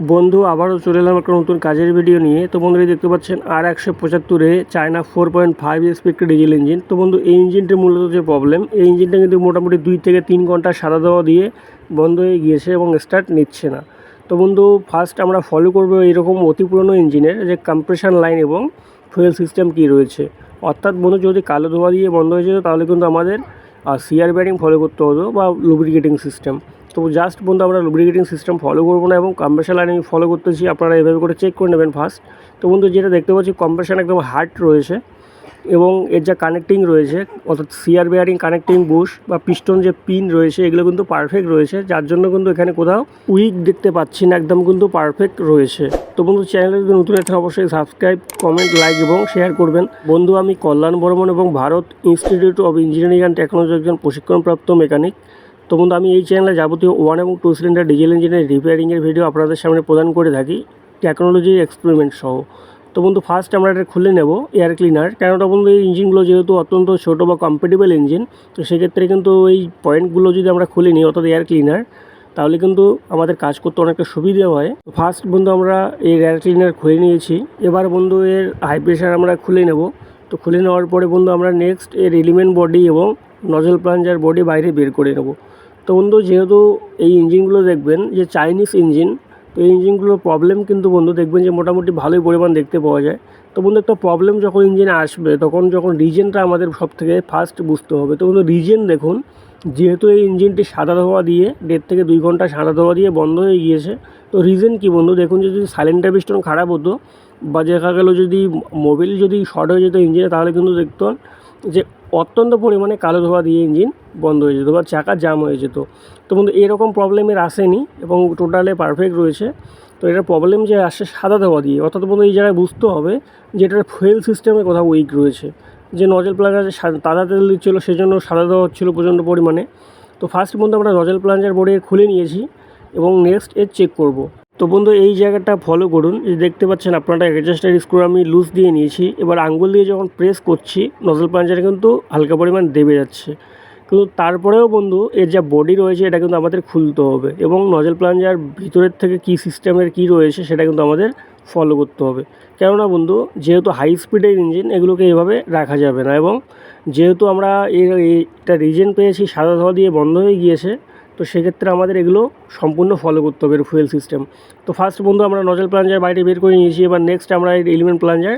বন্ধু, আবারও চলে এলাম একটা নতুন কাজের ভিডিও নিয়ে। তো বন্ধুরা দেখতে পাচ্ছেন, আর একশো পঁচাত্তরে চায়না ফোর পয়েন্ট ফাইভ একটা ডিজেল ইঞ্জিন তো বন্ধু, এই ইঞ্জিনটির মূলত যে প্রবলেম এই ইঞ্জিনটা কিন্তু মোটামুটি দুই থেকে তিন ঘণ্টা সাদা দেওয়া দিয়ে বন্ধ হয়ে গিয়েছে এবং স্টার্ট নিচ্ছে না। তো বন্ধু ফার্স্ট আমরা ফলো করব এরকম অতি পুরনো ইঞ্জিনের যে কম্প্রেশন লাইন এবং ফুয়েল সিস্টেম কী রয়েছে। অর্থাৎ বন্ধু, যদি কালো ধোয়া দিয়ে বন্ধ হয়ে যেত, তাহলে কিন্তু আমাদের সিআর ব্যারিং ফলো করতে হতো বা লুব্রিকেটিং সিস্টেম তো জাস্ট বন্ধু, আমরা লুব্রিকেটিং সিস্টেম ফলো করব না এবং কম্প্রেশন লাইন আমি ফলো করতেছি, আপনারা এভাবে করে চেক করে নেবেন ফার্স্ট তো বন্ধু, যেটা দেখতে পাচ্ছি কম্প্রেশন একদম হার্ড রয়েছে। এবং এর যা কানেক্টিং রয়েছে, অর্থাৎ সিআর বেয়ারিং কানেক্টিং বুশ বা পিস্টন যে পিন রয়েছে, এগুলো কিন্তু পারফেক্ট রয়েছে। যার জন্য কিন্তু এখানে কোথাও উইক দেখতে পাচ্ছি না, একদম কিন্তু পারফেক্ট রয়েছে। তো বন্ধু চ্যানেলে যদি নতুন একটা অবশ্যই সাবস্ক্রাইব কমেন্ট লাইক এবং শেয়ার করবেন। বন্ধু, আমি কল্যাণ বর্মন এবং Bharat institute of engineering and technology একজন প্রশিক্ষণপ্রাপ্ত মেকানিক তো বন্ধু, আমি এই চ্যানেলে যাবতীয় ওয়ান এবং টু সিলিন্ডার ডিজেল ইঞ্জিনের রিপেয়ারিংয়ের ভিডিও আপনাদের সামনে প্রদান করে থাকি। টেকনোলজির এক্সপেরিমেন্ট সহ। তো বন্ধু ফার্স্ট আমরা এটা খুলে নেব এয়ার ক্লিনার কেননা বন্ধু, এই ইঞ্জিনগুলো যেহেতু অত্যন্ত ছোটো বা কম্পেটেবল ইঞ্জিন তো সেক্ষেত্রে কিন্তু এই পয়েন্টগুলো যদি আমরা খুলে নিই, অর্থাৎ এয়ার ক্লিনার তাহলে কিন্তু আমাদের কাজ করতে অনেকটা সুবিধা হয়। ফার্স্ট বন্ধু, আমরা এই এয়ার ক্লিনার খুলে নিয়েছি। এবার বন্ধু, এর হাই প্রেশার আমরা খুলে নেব। তো খুলে নেওয়ার পরে বন্ধু, আমরা নেক্সট এর এলিমেন্ট বডি এবং নজল প্লাঞ্জার বডি বাইরে বের করে নেব। তো বন্ধু, যেহেতু এই ইঞ্জিনগুলো দেখবেন যে চাইনিজ ইঞ্জিন তো এই ইঞ্জিনগুলোর প্রবলেম কিন্তু বন্ধু দেখবেন যে মোটামুটি ভালোই পরিমাণ দেখতে পাওয়া যায়। তো বন্ধু একটা প্রবলেম যখন ইঞ্জিনে আসবে, তখন যখন রিজেনটা আমাদের সব থেকে ফার্স্ট বুঝতে হবে। তো বন্ধু রিজেন দেখুন, যেহেতু এই ইঞ্জিনটি সাদা ধোয়া দিয়ে, দেড় থেকে দুই ঘণ্টা সাদা ধোয়া দিয়ে বন্ধ হয়ে গিয়েছে, তো রিজন কি বন্ধু? দেখুন যদি সাইলেন্টার পিস্টন খারাপ হতো বা দেখা গেলো যদি মোবিল যদি শর্ট হয়ে যেত ইঞ্জিনে তাহলে কিন্তু দেখতেন যে অত্যন্ত পরিমাণে কালো ধোয়া দিয়ে ইঞ্জিন বন্ধ হয়ে যেত বা চাকা জাম হয়ে যেত। তো বন্ধু, এরকম প্রবলেমের আসেনি এবং টোটালে পারফেক্ট রয়েছে। তো এটার প্রবলেম যে আসে সাদা ধোয়া দিয়ে। অর্থাৎ বন্ধু, এই জায়গায় বুঝতে হবে যে এটার ফুয়েল সিস্টেমে কোথাও উইক রয়েছে। যে নজল প্লাঞ্জার তাজা তেল দিচ্ছিল, সেজন্য সাদা ধোয়া হচ্ছিল প্রচণ্ড পরিমাণে। তো ফার্স্ট বন্ধু, আমরা নজল প্লাঞ্জার বোর্ডে খুলে নিয়েছি এবং নেক্সট এর চেক করব। তো বন্ধু, এই জায়গাটা ফলো করুন। দেখতে পাচ্ছেন আপনারা অ্যাডজাস্টার স্ক্রু আমি লুজ দিয়ে নিয়েছি। এবার আঙ্গুল দিয়ে যখন প্রেস করছি নজল প্লাঞ্জারে কিন্তু হালকা পরিমাণ দেবে যাচ্ছে। কিন্তু তারপরেও বন্ধু, এর যা বডি রয়েছে, এটা কিন্তু আমাদের খুলতে হবে এবং নজল প্লাঞ্জার ভিতরের থেকে কী সিস্টেমের কী রয়েছে, সেটা কিন্তু আমাদের ফলো করতে হবে। কেননা বন্ধু, যেহেতু হাই স্পিডের ইঞ্জিন এগুলোকে এভাবে রাখা যাবে না এবং যেহেতু আমরা এর এটা রিজেন পেয়েছি, সাদা ধোয়া দিয়ে বন্ধ হয়ে গিয়েছে তো সেক্ষেত্রে আমাদের এগুলো সম্পূর্ণ ফলো করতে হবে ফুয়েল সিস্টেম তো ফার্স্ট বন্ধু, আমরা নজল প্লাঞ্জার বাইরে বের করে নিয়েছি, এবার নেক্সট আমরা এই এলিমেন্ট প্লাঞ্জার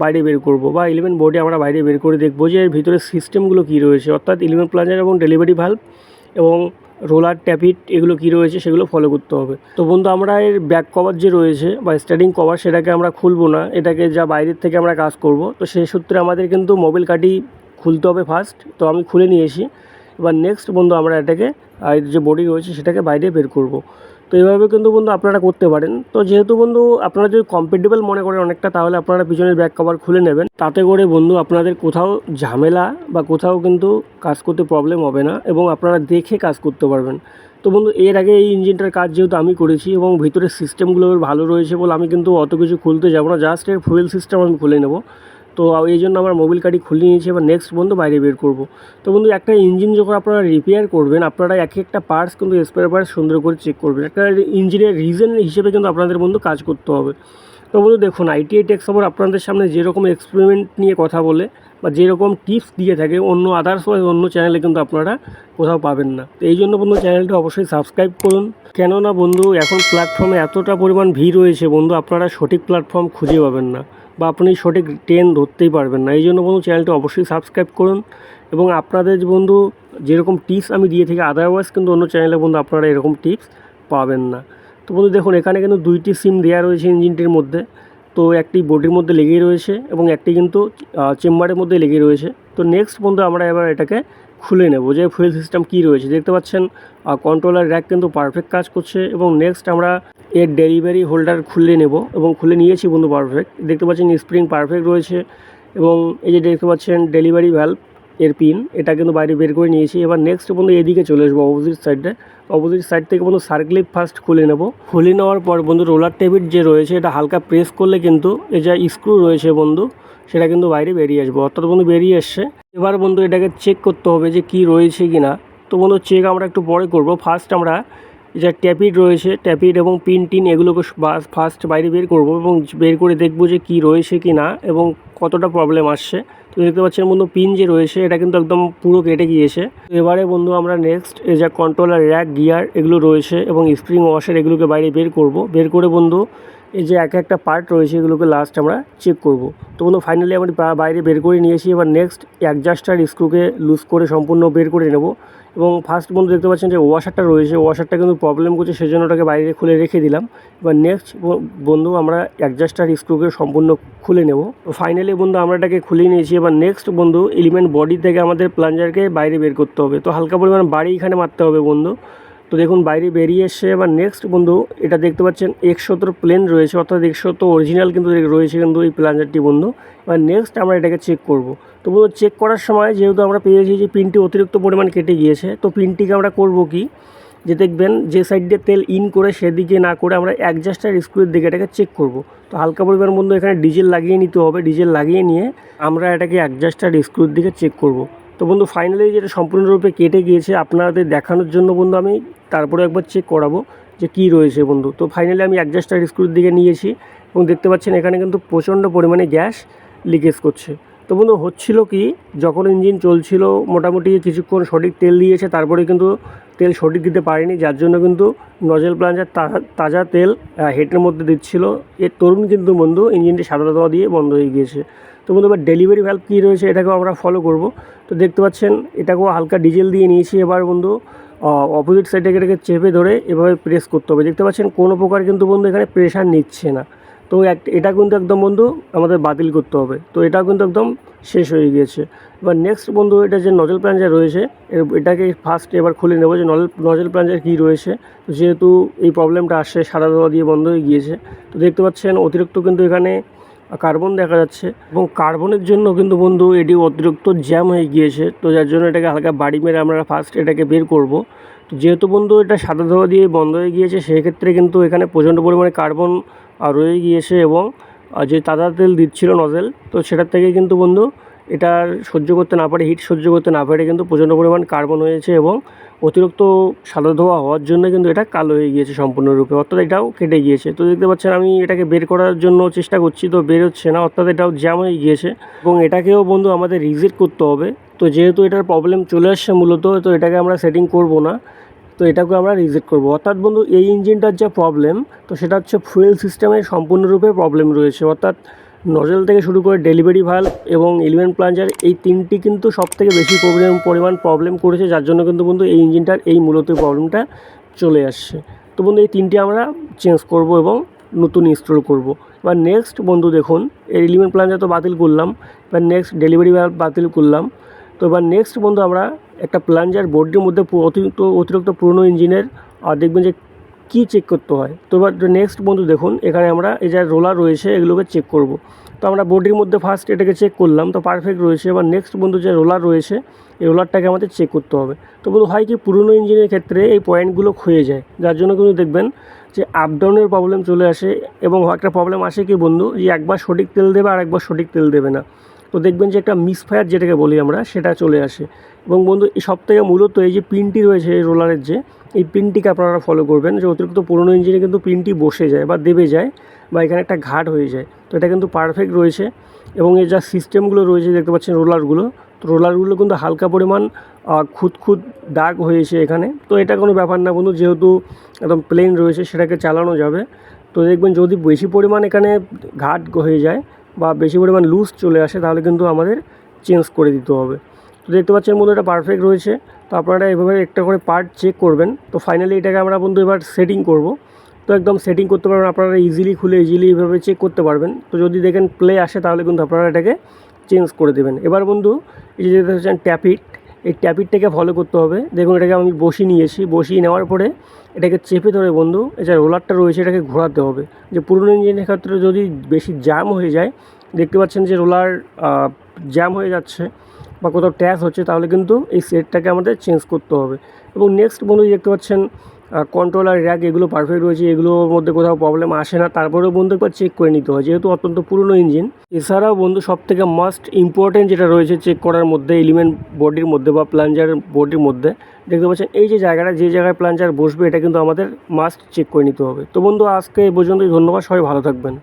বাইরে বের করব বা এলিমেন্ট বোর্ডে আমরা বাইরে বের করে দেখব যে এর ভিতরে সিস্টেমগুলো কী রয়েছে। অর্থাৎ এলিমেন্ট প্লাঞ্জার এবং ডেলিভারি ভাল্ব এবং রোলার ট্যাপিট এগুলো কী রয়েছে সেগুলো ফলো করতে হবে। তো বন্ধু, আমরা এর ব্যাক কভার যে রয়েছে বা স্টার্টিং কভার সেটাকে আমরা খুলবো না, এটাকে যা বাইরের থেকে আমরা কাজ করব। তো সেই সূত্রে আমাদের কিন্তু মোবিল কাটি খুলতে হবে ফার্স্ট তো আমি খুলে নিয়েছি। এবার নেক্সট বন্ধু, আমরা এটাকে এর যে বডি রয়েছে সেটাকে বাইরে বের করব। তো এইভাবে কিন্তু বন্ধু আপনারা করতে পারেন। তো যেহেতু বন্ধু আপনারা যদি কম্পেটেবল মনে করেন অনেকটা, তাহলে আপনারা পিছনের ব্যাক কভার খুলে নেবেন। তাতে করে বন্ধু আপনাদের কোথাও ঝামেলা বা কোথাও কিন্তু কাজ করতে প্রবলেম হবে না এবং আপনারা দেখে কাজ করতে পারবেন। তো বন্ধু এর আগে এই ইঞ্জিনটার কাজ যেহেতু আমি করেছি এবং ভিতরের সিস্টেমগুলো ভালো রয়েছে বলে আমি কিন্তু অত কিছু খুলতে যাব না। জাস্ট এর ফুয়েল সিস্টেম আমি খুলে নেব। তো এই জন্য আমার মোবিল কাটি খুলে নিয়েছি, এবার নেক্সট বন্ধু বাইরে বের করব। তো বন্ধু, একটা ইঞ্জিন যখন আপনারা রিপেয়ার করবেন, আপনারা এক একটা পার্টস কিন্তু স্পেয়ার পার্টস সুন্দর করে চেক করবেন। একটা ইঞ্জিনের রিজন হিসেবে কিন্তু আপনাদের বন্ধু কাজ করতে হবে। তো বন্ধু, দেখুন আইটিআই টেক্স খবর আপনাদের সামনে যেরকম এক্সপেরিমেন্ট নিয়ে কথা বলে বা যেরকম টিপস দিয়ে থাকে, অন্য আদার্স অন্য চ্যানেলে কিন্তু আপনারা কোথাও পাবেন না। তো এই জন্য বন্ধু চ্যানেলটা অবশ্যই সাবস্ক্রাইব করুন। কেননা বন্ধু, এখন প্ল্যাটফর্মে এতটা পরিমাণ ভিড় রয়েছে বন্ধু, আপনারা সঠিক প্ল্যাটফর্ম খুঁজে পাবেন না। বা আপনি সঠিক ট্রেন ধরতেই পারবেন না। এই জন্য বন্ধু চ্যানেলটি অবশ্যই সাবস্ক্রাইব করুন এবং আপনাদের বন্ধু যেরকম টিপস আমি দিয়ে থাকি আদারওয়াইজ কিন্তু অন্য চ্যানেলে বন্ধু আপনারা এরকম টিপস পাবেন না। তো বন্ধু দেখুন, এখানে কিন্তু দুইটি সিম দেওয়া রয়েছে ইঞ্জিনটির মধ্যে। তো একটি বডির মধ্যে লেগেই রয়েছে এবং একটি কিন্তু চেম্বারের মধ্যে লেগে রয়েছে। তো নেক্সট বন্ধু আমরা এবার এটাকে খুলে নেব যে ফুয়েল সিস্টেম কী রয়েছে। দেখতে পাচ্ছেন কন্ট্রোলার র্যাক কিন্তু পারফেক্ট কাজ করছে এবং নেক্সট আমরা এর ডেলিভারি হোল্ডার খুলে নেব এবং খুলে নিয়েছি বন্ধু পারফেক্ট দেখতে পাচ্ছেন স্প্রিং পারফেক্ট রয়েছে এবং এই যে দেখতে পাচ্ছেন ডেলিভারি ভ্যালভ এর পিন এটা কিন্তু বাইরে বের করে নিয়েছি। এবার নেক্সট বন্ধু এদিকে চলে আসব অপোজিট সাইডে অপোজিট সাইড থেকে বন্ধু সার্ক্লিপ ফার্স্ট খুলে নেব। খুলে নেওয়ার পর বন্ধু রোলার টেবিট যে রয়েছে, এটা হালকা প্রেস করলে কিন্তু এই যা স্ক্রু রয়েছে বন্ধু, সেটা কিন্তু বাইরে বেরিয়ে আসবে। অর্থাৎ বন্ধু বেরিয়ে এসছে এবার বন্ধু এটাকে চেক করতে হবে যে কি রয়েছে কি না তো বন্ধু চেক আমরা একটু পরে করব। ফার্স্ট আমরা যা ট্যাপিড রয়েছে ট্যাপিড এবং পিন টিন এগুলোকে ফার্স্ট বাইরে বের করব এবং বের করে দেখব যে কি রয়েছে কি না এবং কতটা প্রবলেম আসছে। তো দেখতে পাচ্ছেন বন্ধু পিন যে রয়েছে, এটা কিন্তু একদম পুরো কেটে গিয়েছে। এবারে বন্ধু আমরা নেক্সট যা কন্ট্রোলার র্যাক গিয়ার এগুলো রয়েছে এবং স্প্রিং ওয়াশার এগুলোকে বাইরে বের করব। বের করে বন্ধু এই যে এক একটা পার্ট রয়েছে এগুলোকে লাস্ট আমরা চেক করব। তো বন্ধু ফাইনালি আমরা বা- বাইরে বের করে নিয়েছি এবার নেক্সট অ্যাডজাস্টার স্ক্রুকে লুজ করে সম্পূর্ণ বের করে নেব। এবং ফার্স্ট বন্ধু, দেখতে পাচ্ছেন যে ওয়াশারটা রয়েছে ওয়াশারটা কিন্তু প্রবলেম করছে, সেজন্য ওটাকে বাইরে খুলে রেখে দিলাম। এবার নেক্সট বন্ধু, আমরা অ্যাডজাস্টার স্ক্রুকে সম্পূর্ণ খুলে নেব। ফাইনালি বন্ধু, আমরা এটাকে খুলে নিয়েছি। এবার নেক্সট বন্ধু এলিমেন্ট বডি থেকে আমাদের প্লাঞ্জারকে বাইরে বের করতে হবে। তো হালকা পরিমাণ বাড়ি এখানে মারতে হবে বন্ধু। তো দেখুন, বাইরে বেরিয়ে এসছে এবার নেক্সট বন্ধু, এটা দেখতে পাচ্ছেন একশোতর প্লেন রয়েছে, অর্থাৎ একশত অরিজিনাল কিন্তু রয়েছে কিন্তু এই প্লাঞ্জারটি বন্ধু। এবার নেক্সট আমরা এটাকে চেক করব। তো বন্ধু চেক করার সময় যেহেতু আমরা পেয়েছি যে পিনটি অতিরিক্ত পরিমাণ কেটে গিয়েছে, তো পিনটিকে আমরা করব কি? যে দেখবেন, যে সাইড দিয়ে তেল ইন করে সেদিকে না করে আমরা অ্যাডজাস্টার স্ক্রুর দিকে এটাকে চেক করব। তো হালকা পরিমাণ বন্ধু, এখানে ডিজেল লাগিয়ে নিতে হবে। ডিজেল লাগিয়ে নিয়ে আমরা এটাকে অ্যাডজাস্টার স্ক্রুর দিকে চেক করব। তো বন্ধু ফাইনালি যেটা সম্পূর্ণরূপে কেটে গিয়েছে আপনাদের দেখানোর জন্য বন্ধু, আমি তারপরে একবার চেক করাবো যে কি রয়েছে বন্ধু। তো ফাইনালি আমি অ্যাডজাস্টার স্ক্রুর দিকে নিয়েছি এবং দেখতে পাচ্ছেন এখানে কিন্তু প্রচণ্ড পরিমাণে গ্যাস লিকেজ করছে। তো বন্ধু, হচ্ছিল কি, যখন ইঞ্জিন চলছিল মোটামুটি কিছুক্ষণ সঠিক তেল দিয়েছে, তারপরে কিন্তু তেল সঠিক দিতে পারেনি, যার জন্য কিন্তু নজেল প্লাঞ্জার তাজা তেল হেডের মধ্যে দিচ্ছিল। এর তরুণ কিন্তু বন্ধু ইঞ্জিনটি সাদা ধোয়া দিয়ে বন্ধ হয়ে গিয়েছে। তো বন্ধু, এবার ডেলিভারি ভ্যালভ কী রয়েছে এটাকেও আমরা ফলো করব। তো দেখতে পাচ্ছেন, এটাকেও হালকা ডিজেল দিয়ে নিয়েছি এবার বন্ধু। অপোজিট সাইডে এটাকে চেপে ধরে এভাবে প্রেস করতে হবে। দেখতে পাচ্ছেন, কোনো প্রকার কিন্তু বন্ধু এখানে প্রেশার নিচ্ছে না। তো এটা কিন্তু একদম বন্ধু আমাদের বাতিল করতে হবে। তো এটাও কিন্তু একদম শেষ হয়ে গিয়েছে। এবার নেক্সট বন্ধু, এটা যে নজল প্লাঞ্জার রয়েছে এটাকে ফার্স্ট এবার খুলে নেব যে নজল নজল প্লাঞ্জার কী রয়েছে। যেহেতু এই প্রবলেমটা আসছে সারা দেওয়া দিয়ে বন্ধ হয়ে গিয়েছে। তো দেখতে পাচ্ছেন, অতিরিক্ত কিন্তু এখানে কার্বন দেখা যাচ্ছে এবং কার্বনের জন্য কিন্তু বন্ধু এটি অতিরিক্ত জ্যাম হয়ে গিয়েছে। তো যার জন্য এটাকে হালকা বাড়ি মেরে আমরা ফার্স্ট এটাকে বের করব। তো যেহেতু বন্ধু এটা সাদা ধোয়া দিয়ে বন্ধ হয়ে গিয়েছে, সেক্ষেত্রে কিন্তু এখানে প্রচণ্ড পরিমাণে কার্বন রয়ে গিয়েছে এবং যে তাজা তেল দিচ্ছিল নজেল তো সেটার থেকে কিন্তু বন্ধু এটা সহ্য করতে না পারে হিট সহ্য করতে না পারে, কিন্তু প্রচণ্ড পরিমাণ কার্বন হয়েছে এবং অতিরিক্ত সাদা ধোয়া হওয়ার জন্য কিন্তু এটা কালো হয়ে গিয়েছে সম্পূর্ণরূপে। অর্থাৎ এটাও কেটে গিয়েছে। তো দেখতে পাচ্ছেন, আমি এটাকে বের করার জন্য চেষ্টা করছি, তো বের হচ্ছে না। অর্থাৎ এটাও জ্যাম হয়ে গিয়েছে। এবং এটাকেও বন্ধু আমাদের রিজেক্ট করতে হবে। তো যেহেতু এটার প্রবলেম চলে আসছে মূলত, তো এটাকে আমরা সেটিং করব না। তো এটাকে আমরা রিজেক্ট করব। অর্থাৎ বন্ধু, এই ইঞ্জিনটার যে প্রবলেম তো সেটা হচ্ছে ফুয়েল সিস্টেমে সম্পূর্ণরূপে প্রবলেম রয়েছে। অর্থাৎ নজেল থেকে শুরু করে ডেলিভারি ভাল্ব এবং এলিমেন্ট প্লাঞ্জার এই তিনটি কিন্তু সব থেকে বেশি প্রবলেম পরিমাণ প্রবলেম করেছে। যার জন্য কিন্তু বন্ধু এই ইঞ্জিনটার এই মূলত প্রবলেমটা চলে আসছে। তো বন্ধু এই তিনটি আমরা চেঞ্জ করব এবং নতুন ইনস্টল করব। এবার নেক্সট বন্ধু দেখুন এই এলিমেন্ট প্লাঞ্জার তো বাতিল করলাম। এবার নেক্সট ডেলিভারি ভাল্ব বাতিল করলাম। তো এবার নেক্সট বন্ধু আমরা একটা প্লাঞ্জার বোর্ডের মধ্যে অতিরিক্ত অতিরিক্ত পুরনো ইঞ্জিনের আর দেখবেন যে কী চেক করতে হয়? তো এবার নেক্সট বন্ধু দেখুন, এখানে আমরা এই যে রোলার রয়েছে, এগুলোকে চেক করব। তো আমরা বডির মধ্যে ফার্স্ট এটাকে চেক করলাম, তো পারফেক্ট রয়েছে। এবার নেক্সট বন্ধু যে রোলার রয়েছে, এই রোলারটাকে আমাদের চেক করতে হবে। তো বন্ধু, হয় কি পুরনো ইঞ্জিনের ক্ষেত্রে এই পয়েন্টগুলো ক্ষয়ে যায়। যার জন্য কিন্তু দেখবেন যে আপ ডাউনের প্রবলেম চলে আসে এবং একটা প্রবলেম আসে কি বন্ধু, যে একবার সঠিক তেল দেবে আর একবার সঠিক তেল দেবে না। তো দেখবেন যে একটা মিসফায়ার যেটাকে বলি আমরা, সেটা চলে আসে। এবং বন্ধু সব থেকে মূলত এই যে পিনটি রয়েছে রোলারের যে, এই পিনটিকে আপনারা ফলো করবেন। যে অতিরিক্ত পুরনো ইঞ্জিনে কিন্তু পিনটি বসে যায় বা দেবে যায়, বা এখানে একটা ঘাট হয়ে যায়। তো এটা কিন্তু পারফেক্ট রয়েছে। এবং এর যা সিস্টেমগুলো রয়েছে, দেখতে পাচ্ছেন রোলারগুলো তো রোলারগুলো কিন্তু হালকা পরিমাণ খুদ খুদ দাগ হয়েছে এখানে। তো এটা কোনো ব্যাপার না বন্ধু, যেহেতু একদম প্লেন রয়েছে, সেটাকে চালানো যাবে। তো দেখবেন যদি বেশি পরিমাণ এখানে ঘাট হয়ে যায় বা বেশি পরিমাণ লুজ চলে আসে, তাহলে কিন্তু আমাদের চেঞ্জ করে দিতে হবে। তো দেখতে পাচ্ছেন বন্ধু, এটা পারফেক্ট রয়েছে। তো আপনারা এভাবে একটা করে পার্ট চেক করবেন। তো ফাইনালি এটাকে আমরা বন্ধু এবার সেটিং করব। তো একদম সেটিং করতে পারবেন, আপনারা ইজিলি খুলে ইজিলি এভাবে চেক করতে পারবেন। তো যদি দেখেন প্লে আসে, তাহলে কিন্তু আপনারা এটাকে চেঞ্জ করে দেবেন। এবার বন্ধু, এই যে দেখতে পাচ্ছেন ট্যাপিট এই ট্যাপিটটাকে ফলো করতে হবে। দেখুন, এটাকে আমি বসিয়ে নিয়েছি। বসিয়ে নেওয়ার পরে এটাকে চেপে ধরে, বন্ধু এটা রোলারটা রয়েছে, এটাকে ঘোরাতে হবে। যে পুরনো ইঞ্জিনের ক্ষেত্রে যদি বেশি জ্যাম হয়ে যায়, দেখতে পাচ্ছেন যে রোলার জ্যাম হয়ে যাচ্ছে বা কোথাও ট্যাচ হচ্ছে, তাহলে কিন্তু এই সেটটাকে আমাদের চেঞ্জ করতে হবে। এবং নেক্সট বন্ধু, দেখতে পাচ্ছেন কন্ট্রোলার র্যাক এগুলো পারফেক্ট রয়েছে, এগুলোর মধ্যে কোথাও প্রবলেম আসে না। তারপরেও বন্ধু একবার চেক করে নিতে হয়, যেহেতু অত্যন্ত পুরনো ইঞ্জিন এছাড়াও বন্ধু সব থেকে মাস্ট ইম্পর্টেন্ট যেটা রয়েছে চেক করার মধ্যে এলিমেন্ট বডির মধ্যে বা প্লাঞ্জার বডির মধ্যে, দেখতে পাচ্ছেন, এই যে জায়গাটা, যে জায়গায় প্লাঞ্জার বসবে, এটা কিন্তু আমাদের মাস্ট চেক করে নিতে হবে। তো বন্ধু, আজকে এই পর্যন্তই, ধন্যবাদ, সবাই ভালো থাকবেন।